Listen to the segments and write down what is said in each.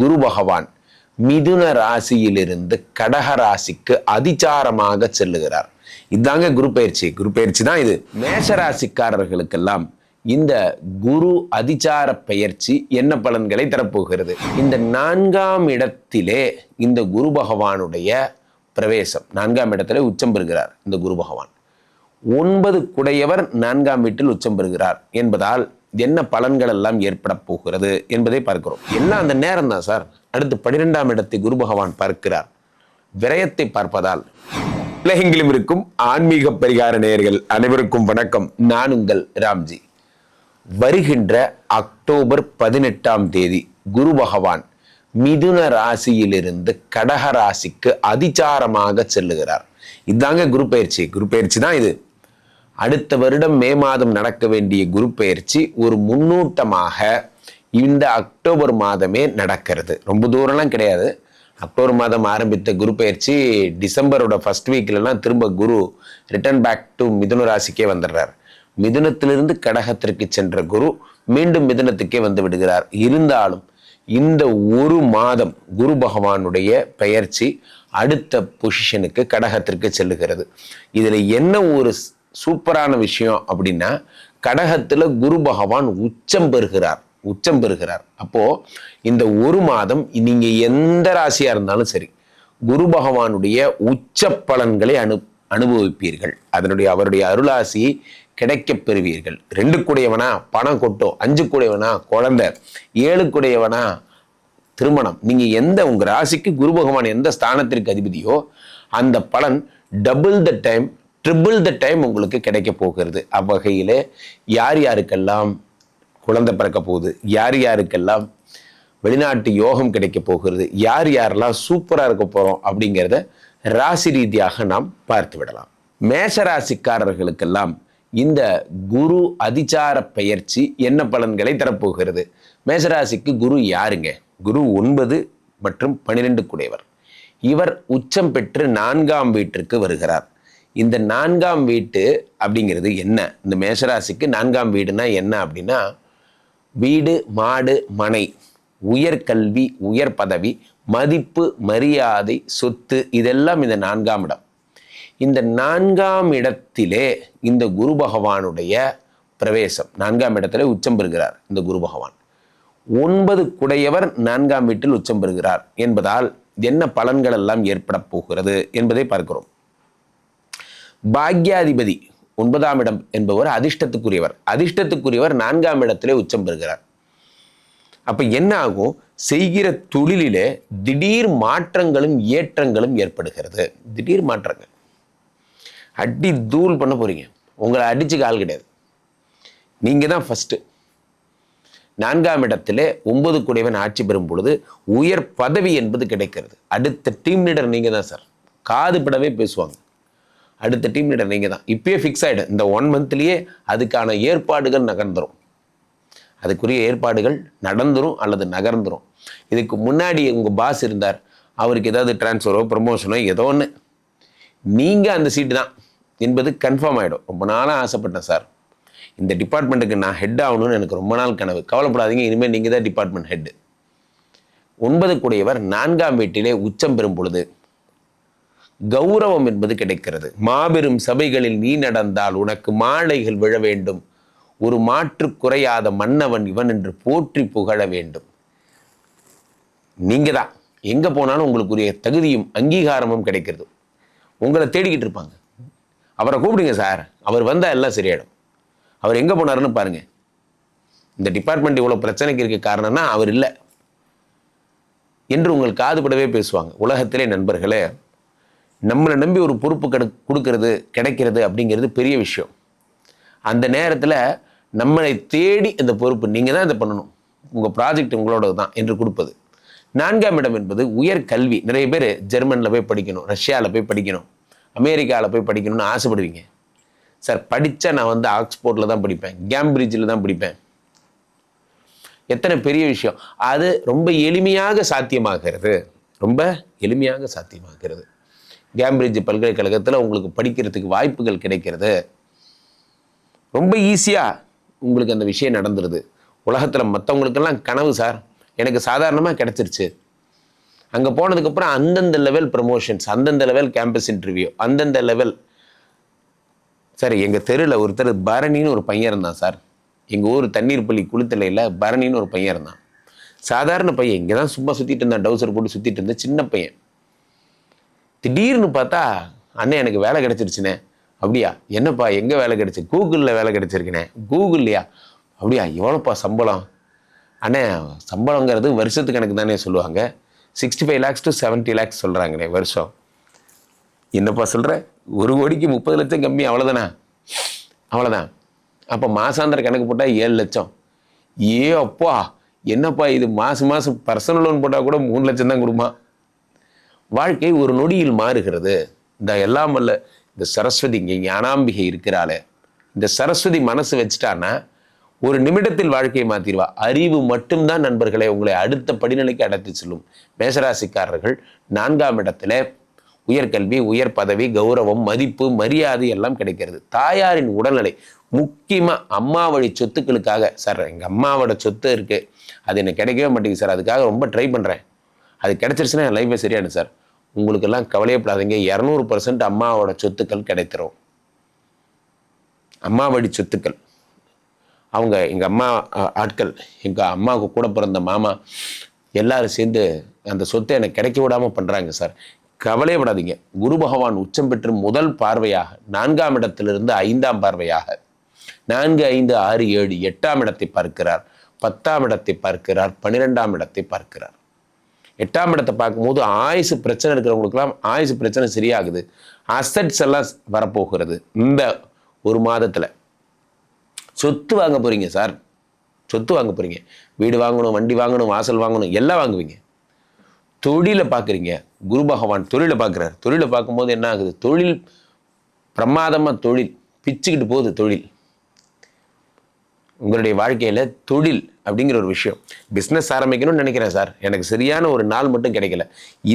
குரு பகவான் மிதுன ராசியிலிருந்து கடக ராசிக்கு அதிச்சாரமாக செல்லுகிறார். இதாங்க குரு பயிற்சி. குரு பயிற்சி தான் இது. மேஷ ராசிக்காரர்களுக்கெல்லாம் இந்த குரு அதிச்சார பெயர்ச்சி என்ன பலன்களை தரப்போகிறது? இந்த நான்காம் இடத்திலே இந்த குரு பகவானுடைய பிரவேசம். நான்காம் இடத்திலே உச்சம் பெறுகிறார் இந்த குரு பகவான். ஒன்பது குடையவர் நான்காம் வீட்டில் உச்சம் பெறுகிறார் என்பதால் என்ன பலன்கள் எல்லாம் ஏற்பட போகிறது என்பதை பார்க்கிறோம். எல்லாம் அந்த நேரம் தான் சார்? அடுத்து பன்னிரெண்டாம் இடத்தை குரு பகவான் பார்க்கிறார். விரயத்தை பார்ப்பதால். உலகெங்கிலும் இருக்கும் ஆன்மீக பரிகார நேயர்கள் அனைவருக்கும் வணக்கம். நான் உங்கள் ராம்ஜி. வருகின்ற அக்டோபர் பதினெட்டாம் தேதி குரு பகவான் மிதுன ராசியிலிருந்து கடக ராசிக்கு அதிச்சாரமாக செல்லுகிறார். இதாங்க குரு பயிற்சி. குரு பயிற்சி தான் இது. அடுத்த வருடம் மே மாதம் நடக்க வேண்டிய குரு பயிற்சி ஒரு முன்னூட்டமாக இந்த அக்டோபர் மாதமே நடக்கிறது. ரொம்ப தூரம்லாம் கிடையாது. அக்டோபர் மாதம் ஆரம்பித்த குரு பயிற்சி டிசம்பரோட ஃபர்ஸ்ட் வீக்லலாம் திரும்ப குரு ரிட்டர்ன் பேக் டு மிதுன ராசிக்கே வந்துடுறார். மிதுனத்திலிருந்து கடகத்திற்கு சென்ற குரு மீண்டும் மிதுனத்துக்கே வந்து விடுகிறார். இருந்தாலும் இந்த ஒரு மாதம் குரு பகவானுடைய பெயர்ச்சி அடுத்த பொசிஷனுக்கு கடகத்திற்கு செல்லுகிறது. இதில் என்ன ஒரு சூப்பரான விஷயம் அப்படின்னா கடகத்தில் குரு பகவான் உச்சம் பெறுகிறார் உச்சம் பெறுகிறார். அப்போது இந்த ஒரு மாதம் நீங்கள் எந்த ராசியாக இருந்தாலும் சரி குரு பகவானுடைய உச்ச பலன்களை அனு அனுபவிப்பீர்கள். அதனுடைய அவருடைய அருளாசி கிடைக்கப் பெறுவீர்கள். ரெண்டு கூடையவனா பணம் கொட்டும் அஞ்சு கூடையவனா குழந்தை ஏழு கூடையவனா திருமணம். நீங்கள் எந்த உங்கள் ராசிக்கு குரு பகவான் எந்த ஸ்தானத்திற்கு அதிபதியோ அந்த பலன் double the time triple the time உங்களுக்கு கிடைக்க போகிறது. அவ்வகையில் யார் யாருக்கெல்லாம் குழந்தை பிறக்க போகுது யார் யாருக்கெல்லாம் வெளிநாட்டு யோகம் கிடைக்க போகிறது யார் யாரெல்லாம் சூப்பராக இருக்க போகிறோம் அப்படிங்கிறத ராசி ரீதியாக நாம் பார்த்து விடலாம். மேசராசிக்காரர்களுக்கெல்லாம் இந்த குரு அதிச்சார பெயர்ச்சி என்ன பலன்களை தரப்போகிறது? மேஷராசிக்கு குரு யாருங்க? குரு ஒன்பது மற்றும் பன்னிரெண்டு குடையவர். இவர் உச்சம் பெற்று நான்காம் வீட்டிற்கு வருகிறார். இந்த நான்காம் வீட்டு அப்படிங்கிறது என்ன? இந்த மேஷராசிக்கு நான்காம் வீடுனா என்ன அப்படின்னா வீடு மாடு மனை உயர்கல்வி உயர் பதவி மதிப்பு மரியாதை சொத்து இதெல்லாம் இந்த நான்காம் இடம். இந்த நான்காம் இடத்திலே இந்த குரு பகவானுடைய பிரவேசம். நான்காம் இடத்துல உச்சம் பெறுகிறார் இந்த குரு பகவான். ஒன்பது குடையவர் நான்காம் வீட்டில் உச்சம் பெறுகிறார் என்பதால் என்ன பலன்கள் எல்லாம் ஏற்பட போகிறது என்பதை பார்க்கிறோம். பாக்யாதிபதி ஒன்பதாம் இடம் என்பவர் அதிர்ஷ்டத்துக்குரியவர். அதிர்ஷ்டத்துக்குரியவர் நான்காம் இடத்திலே உச்சம் பெறுகிறார். அப்போ என்ன ஆகும்? செய்கிற தொழிலிலே திடீர் மாற்றங்களும் ஏற்றங்களும் ஏற்படுகிறது. திடீர் மாற்றங்கள். அடி தூள் பண்ண போகிறீங்க உங்களை அடித்து கால் கிடையாது. நீங்கள் தான் ஃபஸ்ட்டு நான்காம் இடத்துல ஒன்பது குடைவன் ஆட்சி பெறும் பொழுது உயர் பதவி என்பது கிடைக்கிறது. அடுத்த டீம் லீடர் நீங்கள் தான் சார் காது படவே பேசுவாங்க. அடுத்த டீம் லீடர் நீங்கள் தான் இப்பயே ஃபிக்ஸ் ஆகிடும் இந்த ஒன் மந்த்லேயே அதுக்கான ஏற்பாடுகள் நகர்ந்துடும் அதுக்குரிய ஏற்பாடுகள் நடந்துரும் அல்லது நகர்ந்துரும். இதுக்கு முன்னாடி உங்கள் பாஸ் இருந்தார். அவருக்கு ஏதாவது டிரான்ஸ்ஃபரோ ப்ரமோஷனோ ஏதோ ஒன்று நீங்கள் அந்த சீட்டு தான் என்பது கன்ஃபார்ம் ஆகிடும் ரொம்ப நாளாக ஆசைப்பட்டேன் சார். இந்த டிபார்ட்மெண்ட்டுக்கு நான் ஹெட் ஆகணும்னு எனக்கு ரொம்ப நாள் கனவு. கவலைப்படாதீங்க. இனிமேல் நீங்கள் தான் டிபார்ட்மெண்ட் ஹெட் ஒன்பது கூடியவர் நான்காம் வீட்டிலே உச்சம் பெறும் பொழுது கௌரவம் என்பது கிடைக்கிறது. மாபெரும் சபைகளில் நீ நடந்தால் உனக்கு மாலைகள் விழ வேண்டும். ஒரு மாற்று குறையாத மன்னவன் இவன் என்று போற்றி புகழ வேண்டும். நீங்க தான் எங்க போனாலும் உங்களுக்குரிய தகுதியும் அங்கீகாரமும் கிடைக்கிறது. உங்களை தேடிக்கிட்டு இருப்பாங்க. அவரை கூப்பிடுங்க சார். அவர் வந்தால் எல்லாம் சரியாயிடும். அவர் எங்கே போனாருன்னு பாருங்க. இந்த டிபார்ட்மெண்ட் இவ்வளோ பிரச்சனைக்கு இருக்க காரணம்னா அவர் இல்லை. என்று உங்கள் காதுபடவே பேசுவாங்க. உலகத்திலே நண்பர்களே நம்மளை நம்பி ஒரு பொறுப்பு கெடு கொடுக்கறது கிடைக்கிறது அப்படிங்கிறது பெரிய விஷயம். அந்த நேரத்தில் நம்மளை தேடி அந்த பொறுப்பு நீங்கள் தான் இதை பண்ணணும். உங்கள் ப்ராஜெக்ட் உங்களோட தான் என்று கொடுப்பது. நான்காம் இடம் என்பது உயர் கல்வி. நிறைய பேர் ஜெர்மனில் போய் படிக்கணும் ரஷ்யாவில் போய் படிக்கணும் அமெரிக்காவில் போய் படிக்கணும்னு ஆசைப்படுவீங்க. சார் படித்தா நான் வந்து ஆக்ஸ்போர்ட்டில் தான் படிப்பேன் கேம்பிரிட்ஜில் தான் படிப்பேன். எத்தனை பெரிய விஷயம். அது ரொம்ப எளிமையாக சாத்தியமாகிறது. ரொம்ப எளிமையாக சாத்தியமாகிறது. கேம்பிரிட்ஜ் பல்கலைக்கழகத்தில் உங்களுக்கு படிக்கிறதுக்கு வாய்ப்புகள் கிடைக்கிறது. ரொம்ப ஈஸியாக உங்களுக்கு அந்த விஷயம் நடந்துருது. உலகத்தில் மற்றவங்களுக்கெல்லாம் கனவு சார். எனக்கு சாதாரணமாக கிடச்சிருச்சு. அங்கே போனதுக்கப்புறம் அந்தந்த லெவல் ப்ரமோஷன்ஸ் அந்தந்த லெவல் கேம்பஸ் இன்டர்வியூ அந்தந்த லெவல் சரி எங்கள் தெருவில் ஒருத்தர் பரணின்னு ஒரு பையன் இருந்தான் சார். எங்கள் ஊர் தண்ணீர் பள்ளி குளித்தலையில் பரணின்னு ஒரு பையன் இருந்தான். சாதாரண பையன் இங்கே தான் சும்மா சுற்றிட்டு இருந்தான் டவுசர் போட்டு சுற்றிட்டு இருந்த சின்ன பையன். திடீர்னு பார்த்தா அண்ணன் எனக்கு வேலை கிடச்சிருச்சுண்ணே. அப்படியா? என்னப்பா? எங்கே வேலை கிடச்சி கூகுளில் வேலை கிடச்சிருக்குண்ணே. கூகுள்லையா? அப்படியா? எவ்வளோப்பா சம்பளம்? அண்ணே சம்பளங்கிறது வருஷத்துக்கு கணக்கு தானே சொல்லுவாங்க. Sixty five lakhs to seventy lakhs சொல்கிறாங்கண்ணே வருஷம். என்னப்பா சொல்கிற ஒரு கோடிக்கு முப்பது லட்சம் கம்மி அவ்வளோதானே அவ்வளோதான் அப்போ மாசாந்திர கணக்கு போட்டால் ஏழு லட்சம். ஏ அப்பா! என்னப்பா இது? மாதம் மாதம் பர்சனல் லோன் போட்டால் கூட மூணு லட்சம் தான் கொடுமா வாழ்க்கை ஒரு நொடியில் மாறுகிறது. இந்த எல்லாம் வல்ல இந்த சரஸ்வதி இங்கே ஞானாம்பிகை இருக்கிறாளே. இந்த சரஸ்வதி மனசு வச்சுட்டான்னா ஒரு நிமிடத்தில் வாழ்க்கையை மாற்றிடுவா அறிவு மட்டும்தான் நண்பர்களை உங்களை அடுத்த படிநிலைக்கு அடைத்து செல்லும். மேசராசிக்காரர்கள் நான்காம் இடத்துல உயர்கல்வி உயர் பதவி கௌரவம் மதிப்பு மரியாதை எல்லாம் கிடைக்கிறது. தாயாரின் உடல்நிலை முக்கியமாக அம்மா வழி சொத்துக்களுக்காக. சார் எங்கள் அம்மாவோட சொத்து இருக்குது அது எனக்கு கிடைக்கவே மாட்டேங்குது சார். அதுக்காக ரொம்ப ட்ரை பண்ணுறேன் அது கிடைச்சிருச்சுன்னா என் லைஃபே சரியான சார் உங்களுக்கெல்லாம் கவலையப்படாதீங்க. இரநூறு பர்சன்ட் அம்மாவோட சொத்துக்கள் கிடைத்திரும். அம்மா வழி சொத்துக்கள். அவங்க எங்கள் அம்மா ஆட்கள் எங்கள் அம்மாவுக்கு கூட பிறந்த மாமா எல்லாரும் சேர்ந்து அந்த சொத்தை எனக்கு கிடைக்க விடாமல் பண்ணுறாங்க சார் கவலையப்படாதீங்க. குரு பகவான் உச்சம் பெற்று முதல் பார்வையாக நான்காம் இடத்திலிருந்து ஐந்தாம் பார்வையாக நான்கு ஐந்து ஆறு ஏழு எட்டாம் இடத்தை பார்க்கிறார் பத்தாம் இடத்தை பார்க்கிறார் பன்னிரெண்டாம் இடத்தை பார்க்கிறார். எட்டாம் இடத்தை பார்க்கும்போது ஆயுசு பிரச்சனை இருக்கிறவங்களுக்கெல்லாம் ஆயுசு பிரச்சனை சரியாகுது. அசட்ஸ் எல்லாம் வரப்போகிறது. இந்த ஒரு மாதத்தில். சொத்து வாங்க போகிறீங்க சார். சொத்து வாங்க போகிறீங்க வீடு வாங்கணும் வண்டி வாங்கணும் வாசல் வாங்கணும் எல்லாம் வாங்குவீங்க. தொழிலை பார்க்குறீங்க. குரு பகவான் தொழிலை பார்க்குறாரு. தொழிலை பார்க்கும்போது என்ன ஆகுது? தொழில் பிரமாதமாக தொழில். பிச்சுக்கிட்டு போகுது தொழில். உங்களுடைய வாழ்க்கையில் தொழில் அப்படிங்கிற ஒரு விஷயம். பிஸ்னஸ் ஆரம்பிக்கணும்னு நினைக்கிறேன் சார் எனக்கு சரியான ஒரு நாள் மட்டும் கிடைக்கல.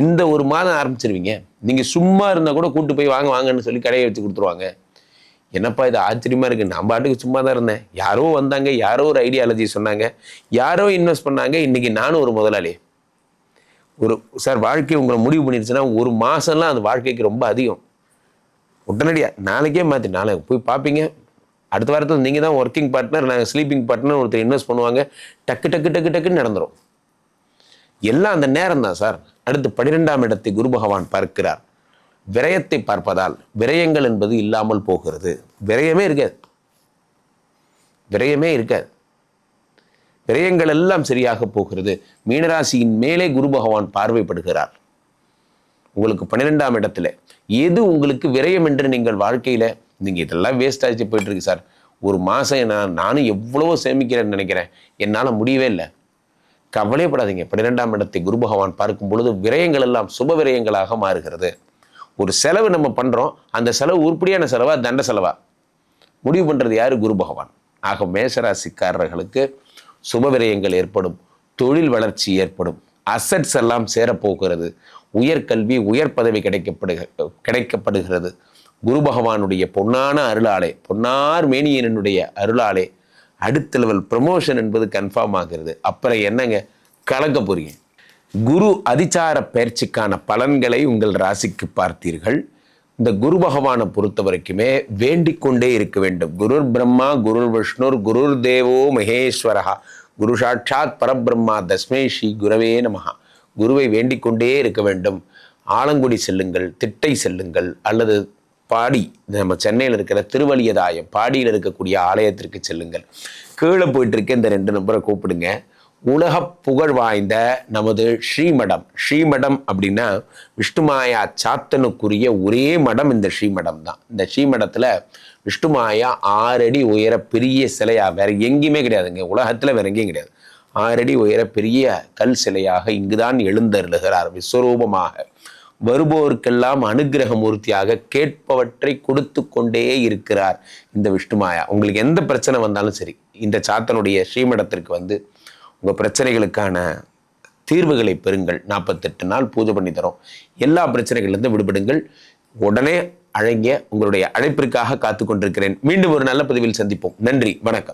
இந்த ஒரு மாதம் ஆரம்பிச்சிருவீங்க. நீங்கள் சும்மா இருந்தால் கூட கூட்டு போய் வாங்க வாங்கன்னு சொல்லி கடையை வச்சு கொடுத்துருவாங்க. என்னப்பா இது ஆச்சரியமாக இருக்குது நான் பாட்டுக்கு சும்மா தான் இருந்தேன். யாரோ வந்தாங்க யாரோ ஒரு ஐடியாலஜி சொன்னாங்க யாரோ இன்வெஸ்ட் பண்ணாங்க. இன்றைக்கி நானும் ஒரு முதலாளி. ஒரு சார் வாழ்க்கை உங்களை முடிவு பண்ணிடுச்சுன்னா ஒரு மாதம்லாம் அந்த வாழ்க்கைக்கு ரொம்ப அதிகம். உடனடியாக நாளைக்கே மாற்றி நாளைக்கு போய் பார்ப்பீங்க அடுத்த வாரத்தில் நீங்கள் தான் ஒர்க்கிங் பார்ட்னர் நாங்கள் ஸ்லீப்பிங் பார்ட்னர் ஒருத்தர் இன்வெஸ்ட் பண்ணுவாங்க. டக்கு டக்கு டக்கு டக்குன்னு நடந்துரும். எல்லாம் அந்த நேரம் தான் சார். அடுத்து பனிரெண்டாம் இடத்தை குரு பகவான் பார்க்கிறார். விரயத்தை பார்ப்பதால் விரயங்கள் என்பது இல்லாமல் போகிறது. விரயமே இருக்காது. விரயமே இருக்காது. விரயங்கள் எல்லாம் சரியாக போகிறது. மீனராசியின் மேலே குரு பகவான் பார்வைப்படுகிறார். உங்களுக்கு பன்னிரெண்டாம் இடத்துல எது உங்களுக்கு விரயம் என்று நீங்கள் வாழ்க்கையில் நீங்கள் இதெல்லாம் வேஸ்ட் ஆச்சு போயிட்டுருக்கு சார். ஒரு மாதம் நான் நானும் எவ்வளவோ சேமிக்கிறேன்னு நினைக்கிறேன். என்னால் முடியவே இல்லை. கவலைப்படாதீங்க பன்னிரெண்டாம் இடத்தை குரு பகவான் பார்க்கும் பொழுது விரயங்கள் எல்லாம் சுப விரயங்களாக மாறுகிறது. ஒரு செலவு நம்ம பண்ணுறோம் அந்த செலவு உருப்படியான செலவா தண்ட செலவா? முடிவு பண்ணுறது யாரு? குரு பகவான். ஆக மேசராசிக்காரர்களுக்கு சுப விரயங்கள் ஏற்படும். தொழில் வளர்ச்சி ஏற்படும். அசட்ஸ் எல்லாம் சேரப்போகிறது. உயர்கல்வி உயர் பதவி கிடைக்கப்படுக கிடைக்கப்படுகிறது. குரு பகவானுடைய பொன்னான அருளாலே பொன்னார் மேனியனுடைய அருளாலே அடுத்த லெவல் ப்ரமோஷன் என்பது கன்ஃபார்ம் ஆகிறது. அப்புறம் என்னங்க? கலக்க போறீங்க. குரு அதிச்சார பயிற்சிக்கான பலன்களை உங்கள் ராசிக்கு பார்த்தீர்கள். இந்த குரு பகவானை பொறுத்த வரைக்குமே வேண்டிக் கொண்டே இருக்க வேண்டும். குருர் பிரம்மா குருர் விஷ்ணுர் குருர் தேவோ மகேஸ்வரஹா. குரு சாட்சாத் பரபிரம்மா தஸ்மே ஸ்ரீ குரவே நமகா குருவை வேண்டிக் கொண்டே இருக்க வேண்டும். ஆலங்குடி செல்லுங்கள் திட்டை செல்லுங்கள் அல்லது பாடி நம்ம சென்னையில் இருக்கிற திருவழியதாயம் பாடியில் இருக்கக்கூடிய ஆலயத்திற்கு செல்லுங்கள். கீழே போயிட்டு இருக்க இந்த ரெண்டு நம்பரை கூப்பிடுங்க. உலக புகழ் வாய்ந்த நமது ஸ்ரீமடம். ஸ்ரீமடம் அப்படின்னா விஷ்ணுமாயா சாத்தனுக்குரிய ஒரே மடம் இந்த ஸ்ரீமடம் தான். இந்த ஸ்ரீமடத்தில் விஷ்ணுமாயா ஆறடி உயர பெரிய சிலையா வேற எங்கேயுமே கிடையாதுங்க. உலகத்தில் வேற எங்கேயும் கிடையாது. ஆறடி உயர பெரிய கல் சிலையாக இங்குதான் எழுந்தருளுகிறார் விஸ்வரூபமாக. வருபவருக்கெல்லாம் அனுக்கிரக மூர்த்தியாக கேட்பவற்றை கொடுத்து கொண்டே இருக்கிறார் இந்த விஷ்ணுமாயா உங்களுக்கு எந்த பிரச்சனை வந்தாலும் சரி இந்த சாத்தனுடைய ஸ்ரீமடத்திற்கு வந்து உங்கள் பிரச்சனைகளுக்கான தீர்வுகளை பெறுங்கள். நாற்பத்தெட்டு நாள் பூஜை பண்ணி தரோம். எல்லா பிரச்சனைகள்லேருந்து விடுபடுங்கள். உடனே அழங்கிய உங்களுடைய அழைப்பிற்காக காத்து கொண்டிருக்கிறேன். மீண்டும் ஒரு நல்ல பதிவில் சந்திப்போம். நன்றி. வணக்கம்.